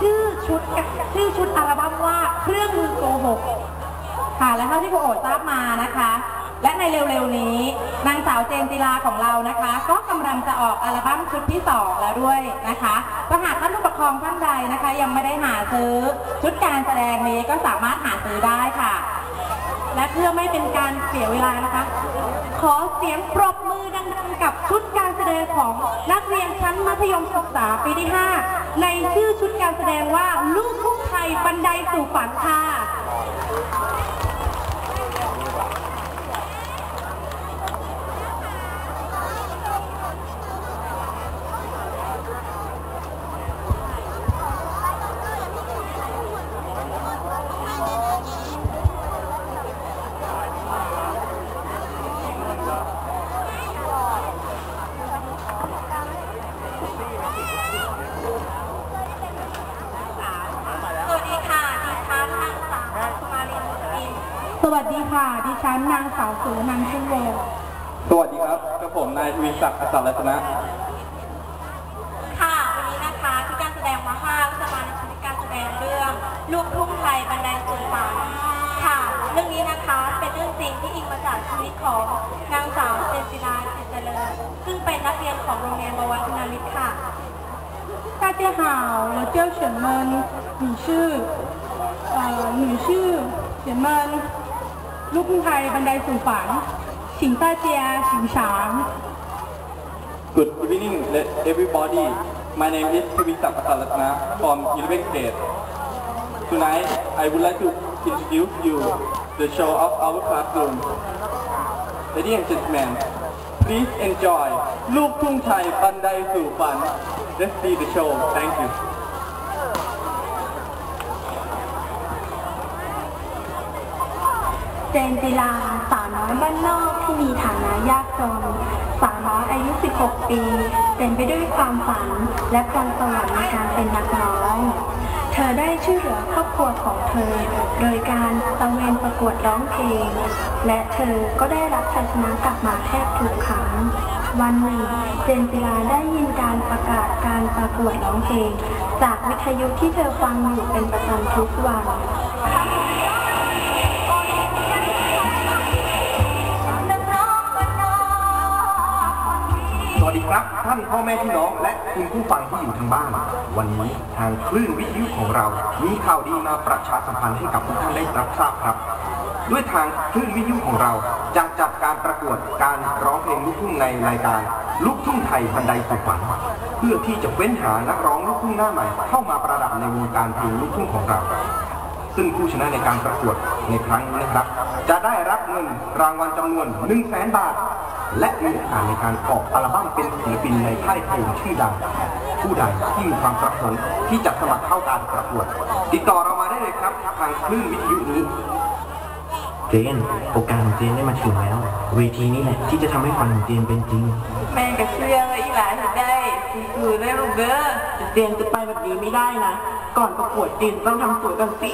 ชื่อชุดชื่อชุดอัลบั้มว่าเครื่องมือโกหกค่ะและเท่าที่โกโอทราบมานะคะ และในเร็วๆนี้ นางสาวเจนจิลาของเรานะคะ ก็กำลังจะออกอัลบั้มชุดที่2แล้วด้วยนะคะถ้าหากท่านผู้ปกครองท่านใดนะคะ ยังไม่ได้หาซื้อชุดการแสดงนี้ก็สามารถหาซื้อได้ค่ะ และเพื่อไม่เป็นการเสียเวลานะคะ ขอเสียงปรบมือดังๆกับชุดการแสดงของนักเรียน ธยมศึกษาปีที่ 5 ในชื่อชุดการแสดงว่า ลูกทุ่งไทยบันไดสู่ฝันค่ะ สวัสดีค่ะ ดิฉันนางสาวสุมาลีมุสลิมส วัสดีค่ะ ดิฉันนางสาวสุนันท์ชุ่มวงศ์ สวัสดีครับกับผมนายทวีศักดิ์อสัลรัตนะ ค่ะ วันนี้นะคะที่การแสดงมาห้าก็จะมาในชุดการแสดงเรื่อง ลูกทุ่งไทยบันไดสู่ฝันค่ะ เรื่องนี้นะคะเป็นเรื่องจริงที่อิงมาจากชีวิตของนางสาวเจนจิราจิตเจริญ ซึ่งเป็นนักเรียนของโรงเรียนบวรคุณามิตรค่ะ大家好，我叫沈闷，你是呃你是沈闷， ลูกพึ่งไทยบันไดสู่ฝันฉิงต้าเจียฉิงฉาง Good evening everybody my name is พิวิศักดิ์ประสารัตนะ from 11 grade tonight I would like to introduce you the show of our classroom ladies and gentlemen please enjoy ลูกทุ่งไทยบันไดสู่ฝัน let's see the show thank you เจนจิลาสาวน้อยบ้านนอกที่มีฐานะยากจน สาวน้อยอายุ 16 ปี เต็มไปด้วยความฝันและพรสวรรค์ในการเป็นนักร้อง เธอได้ช่วยเหลือครอบครัวของเธอ โดยการตะเวนประกวดร้องเพลง และเธอก็ได้รับชัยชนะกลับมาแทบทุกครั้ง วันหนึ่งเจนจิลาได้ยินการประกาศการประกวดร้องเพลง จากวิทยุที่เธอฟังอยู่เป็นประจำทุกวัน ครับท่านพ่อแม่พี่น้องและคุณผู้ฟังที่อยู่ทางบ้าน วันนี้ทางคลื่นวิทยุของเรา มีข่าวดีมาประชาสัมพันธ์ให้กับทุกท่านได้รับทราบครับ ด้วยทางคลื่นวิทยุของเราจะจัดการประกวดการร้องเพลงลูกทุ่งในรายการลูกทุ่งไทยบันไดสู่ฝันเพื่อที่จะเว้นหานักร้องลูกทุ่งหน้าใหม่เข้ามาประดับในวงการเพลงลูกทุ่งของเรา ซึ่งผู้ชนะในการประกวดในครั้งนี้นะครับ จะได้รับ เงินรางวัลจำนวน1 0 0 0 0แบาท และมีโอกาสในการออกอัลบั้มเป็นศิลปินในค่ายเพลงชื่อดัง ผู้ใดที่มีความประสงค์ที่จะสมัครเข้าการประกวด ติดต่อเรามาได้เลยครับทางคลื่นวิทยุนี้เจนโอกาสของเจนได้มาถึงแล้ว เวทีนี้แหละที่จะทำให้ฝันของเจนเป็นจริง แม่กับเชื่อว่าอีหลานจะได้สู้ๆได้ลูกเด้อเจนจะไปแบบนี้ไม่ได้นะ ก่อนประกวดเจนต้องทำสวยกันสิ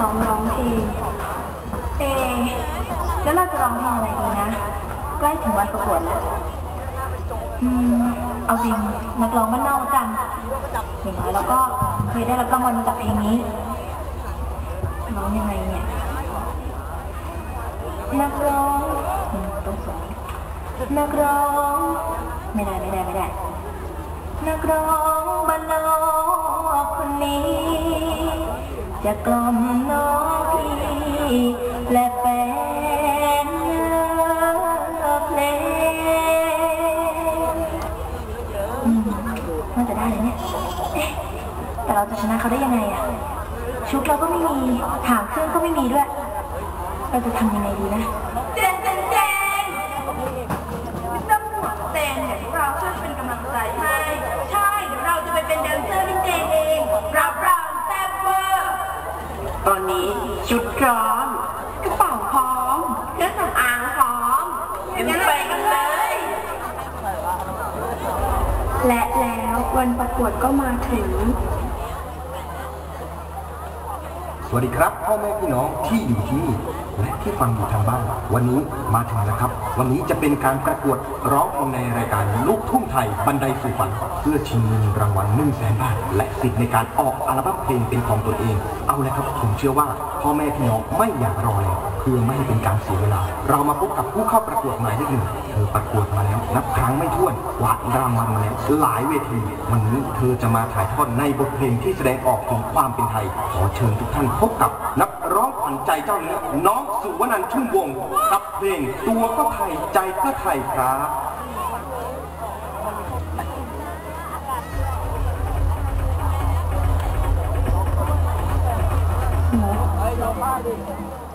น้องร้องเอแล้วเราจะร้องเพลงอะไรดีนะ ใกล้ถึงวันประกวดแล้วอืมเอาจริงนักร้องบ้านนอกกันอย่างน้อยเราก็เคยได้รับรางวัลจากเพลงนี้ร้องยังไงเนี่ยนักร้องต้องสอนนักร้อง ไม่ได้ไม่ได้ไม่ได้ นักร้องบ้านนอกคนนี้ จะกล่อมน้องพี่และแฟนเพลงอืมน่าจะได้เลยเนี่ยเอ๊ะแต่เราจะชนะเขาได้ยังไงอะชุดเราก็ไม่มีหางเครื่องก็ไม่มีด้วย เราจะทำยังไงดีนะเจนเจนเจนไม่ต้องห่วงเจนเดี๋ยวเราช่วยเป็นกำลังใจให้ ใช่ เดี๋ยวเราจะไปเป็นแดนเซอร์ให้เจนเองรับรองแซ่บเร์ ตอนนี้ชุดพร้อมกระเป๋าพร้อมเครื่องสำอางพร้อมงั้นไปกันเลย และแล้ววันประกวดก็มาถึง สวัสดีครับพ่อแม่พี่น้องที่อยู่ที่นี่และที่ฟังอยู่ทางบ้านวันนี้มาถึงแล้วครับ วันนี้จะเป็นการประกวดร้องเพลงในรายการลูกทุ่งไทยบันไดสู่ฝัน เพื่อชิงเงินรางวัล1นึ่งแสนบาทและสิทธิ์ในการออกอัลบั้มเพลงเป็นของตนเอง เอาเลยครับผมเชื่อว่า พ่อแม่พี่น้องไม่อยากรอเลยเพื่อไม่ให้เป็นการเสียเวลา เรามาพบกับผู้เข้าประกวดหมายเลขหนึ่งเธอประกวดมาแล้วนับครั้งไม่ถ้วนกวาดรางวัลมาแล้วหลายเวทีวันนี้เธอจะมาถ่ายทอดในบทเพลงที่แสดงออกถึงความเป็นไทยขอเชิญทุกท่านพบกับนักร้องขวัญใจเจ้าเนื้อน้องสุวรรณชุ่มวงกับเพลงตัวก็ไทยใจก็ไทยครับห